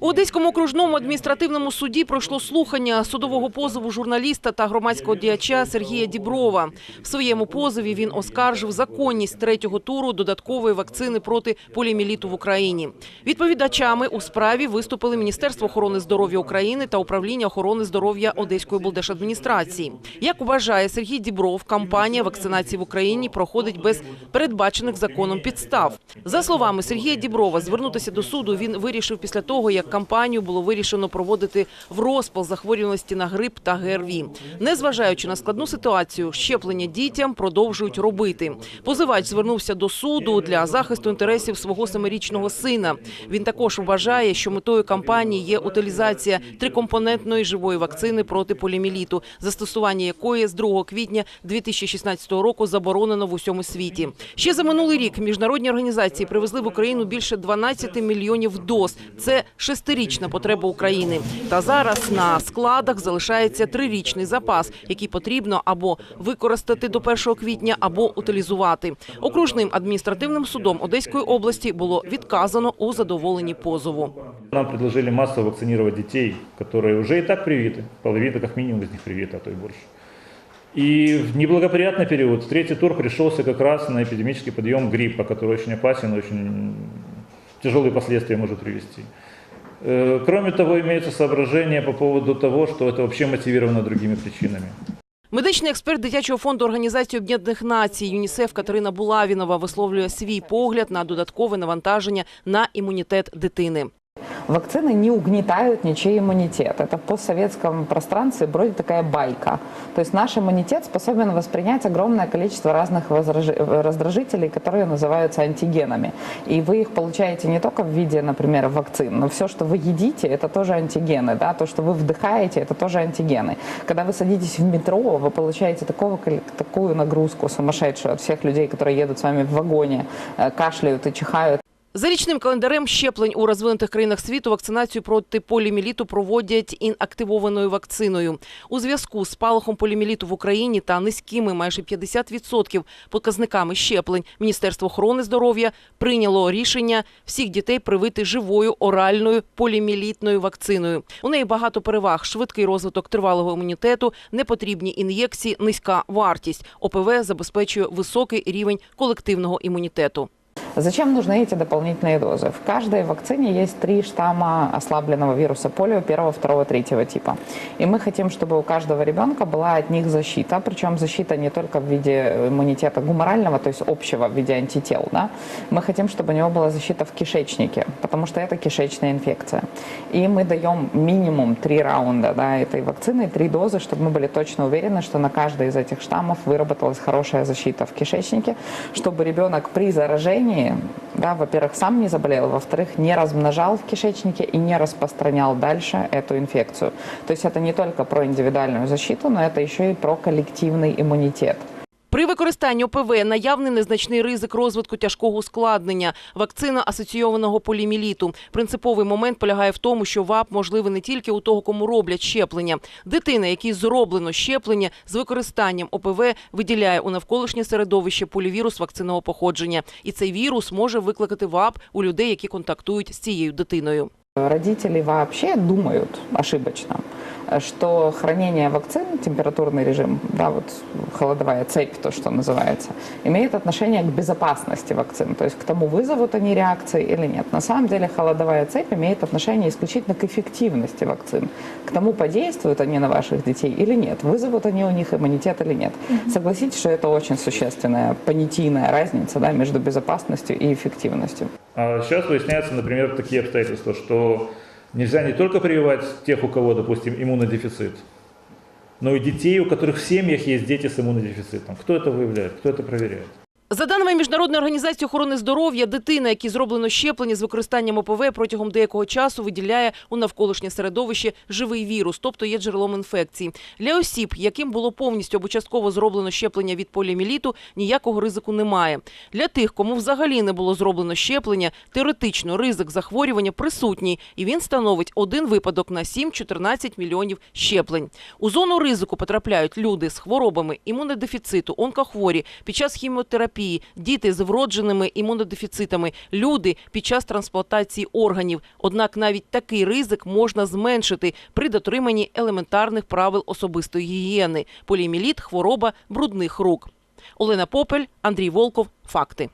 У Одеському окружному адміністративному суді пройшло слухання судового позову журналіста та громадського діяча Сергія Діброва. В своєму позові він оскаржив законність третього туру додаткової вакцини проти поліоміеліту в Україні. Відповідачами у справі виступили Міністерство охорони здоров'я України та управління охорони здоров'я Одеської облдержадміністрації. Як вважає Сергій Дібров, кампанія вакцинації в Україні проходить без передбачених законом підстав. За словами Сергія Діброва, звернутися до суду він вирішив після того, як кампанію було вирішено проводити в розпал захворюваності на грип та ГРВІ. Незважаючи на складну ситуацію, щеплення дітям продовжують робити. Позивач звернувся до суду для захисту інтересів свого семирічного сина. Він також вважає, що метою кампанії є утилізація трикомпонентної живої вакцини проти поліоміеліту, застосування якої з 2 квітня 2016 року заборонено в усьому світі. Ще за минулий рік міжнародні організації привезли в Україну більше 12 мільйонів доз. Це шестирічна потреба України. Та зараз на складах залишається трирічний запас, який потрібно або використати до 1 квітня, або утилізувати. Окружним адміністративним судом Одеської області було відказано у задоволенні позову. Нам предложили массово вакцинировать детей, которые уже и так привиты. Половина, как минимум, из них привита, а то и больше. И в неблагоприятный период третий тур пришелся как раз на эпидемический подъем гриппа, который очень опасен, очень тяжелые последствия может привести. Э, Кроме того, имеются соображения по поводу того, что это вообще мотивировано другими причинами. Медичний експерт дитячого фонду Організації Об'єднаних Націй ЮНІСЕФ Катерина Булавінова висловлює свій погляд на додаткове навантаження на імунітет дитини. Вакцины не угнетают ничей иммунитет. Это в постсоветском пространстве вроде такая байка. То есть наш иммунитет способен воспринять огромное количество разных раздражителей, которые называются антигенами. И вы их получаете не только в виде, например, вакцин, но все, что вы едите, это тоже антигены. Да? То, что вы вдыхаете, это тоже антигены. Когда вы садитесь в метро, вы получаете такого, такую нагрузку сумасшедшую от всех людей, которые едут с вами в вагоне, э, кашляют и чихают. За річним календарем щеплень у розвинутих країнах світу вакцинацію проти поліоміеліту проводять інактивованою вакциною. У зв'язку з спалахом поліоміеліту в Україні та низькими майже 50% показниками щеплень Міністерство охорони здоров'я прийняло рішення всіх дітей привити живою оральною поліоміелітною вакциною. У неї багато переваг: швидкий розвиток тривалого імунітету, непотрібні ін'єкції, низька вартість. ОПВ забезпечує високий рівень колективного імунітету. Зачем нужны эти дополнительные дозы? В каждой вакцине есть три штамма ослабленного вируса полио первого, второго, третьего типа. И мы хотим, чтобы у каждого ребенка была от них защита, причем защита не только в виде иммунитета гуморального, то есть общего в виде антител. Да? Мы хотим, чтобы у него была защита в кишечнике, потому что это кишечная инфекция. И мы даем минимум три раунда да, этой вакцины, три дозы, чтобы мы были точно уверены, что на каждый из этих штаммов выработалась хорошая защита в кишечнике, чтобы ребенок при заражении, да, во-первых, сам не заболел, во-вторых, не размножал в кишечнике и не распространял дальше эту инфекцию. То есть это не только про индивидуальную защиту, но это еще и про коллективный иммунитет. При використанні ОПВ наявний незначний ризик розвитку тяжкого ускладнення вакцина асоційованого поліміліту. Принциповий момент полягає в тому, що ВАП можливий не тільки у того, кому роблять щеплення. Дитина, якій зроблено щеплення з використанням ОПВ, виділяє у навколишнє середовище полівірус вакцинного походження, і цей вірус може викликати ВАП у людей, які контактують з цією дитиною. Родители вообще думают ошибочно, что хранение вакцин, температурный режим, да, вот холодовая цепь, то, что называется, имеет отношение к безопасности вакцин, то есть к тому, вызовут они реакции или нет. На самом деле холодовая цепь имеет отношение исключительно к эффективности вакцин, к тому, подействуют они на ваших детей или нет, вызовут они у них иммунитет или нет. Согласитесь, что это очень существенная понятийная разница да, между безопасностью и эффективностью. А сейчас выясняются, например, такие обстоятельства, что нельзя не только прививать тех, у кого, допустим, иммунодефицит, но и детей, у которых в семьях есть дети с иммунодефицитом. Кто это выявляет, кто это проверяет? За даними Міжнародної організації охорони здоров'я, дитина, якій зроблено щеплення з використанням ОПВ протягом деякого часу виділяє у навколишнє середовище живий вірус, тобто є джерелом інфекції. Для осіб, яким було повністю або частково зроблено щеплення від поліоміеліту, ніякого ризику немає. Для тих, кому взагалі не було зроблено щеплення, теоретично ризик захворювання присутній, і він становить один випадок на 7-14 мільйонів щеплень. У зону ризику потрапляють люди з хворобами імунодефіциту, онкохворі, під час хіміотерапії, терапії, діти з вродженими імунодефіцитами, люди під час трансплантації органів. Однак навіть такий ризик можна зменшити при дотриманні елементарних правил особистої гігієни. поліміліт, – хвороба брудних рук. Олена Попель, Андрій Волков. Факти.